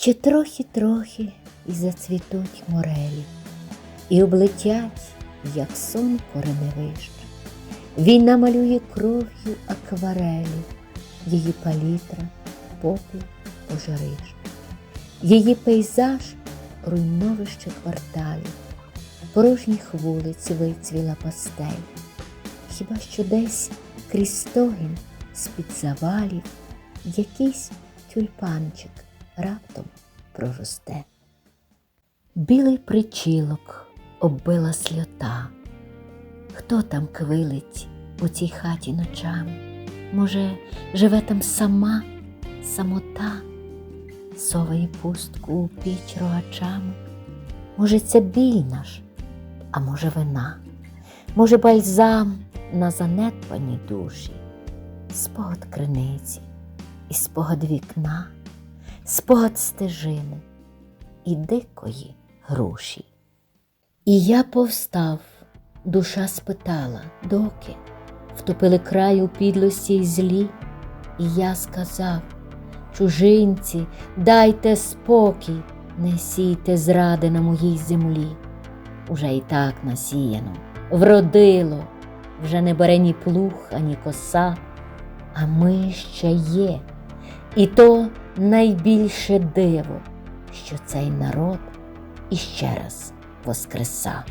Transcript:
Ще трохи-трохи і зацвітуть морелі, і облетять, як сон кореневищ. Війна малює кров'ю акварелі, її палітра, попіл, пожарищ. Її пейзаж руйновище кварталів, порожніх вулиць вицвіла пастель. Хіба що десь крізь стогін з-під завалів якийсь тюльпанчик раптом проросте. Білий причілок оббила сльота. Хто там квилить у цій хаті ночами? Може, живе там сама самота, соває пустку у піч рогачами? Може, це біль наш, а може, вина, може, бальзам на занедбані душі, спогад криниці і спогад вікна, спогад стежини і дикої груші. І я повстав, душа спитала, доки втопили край у підлості й злі, і я сказав, чужинці, дайте спокій, не сійте зради на моїй землі. Уже і так насіяно, вродило, вже не бере ні плуг, ані коса, а ми ще є. І то найбільше диво, що цей народ іще раз воскреса.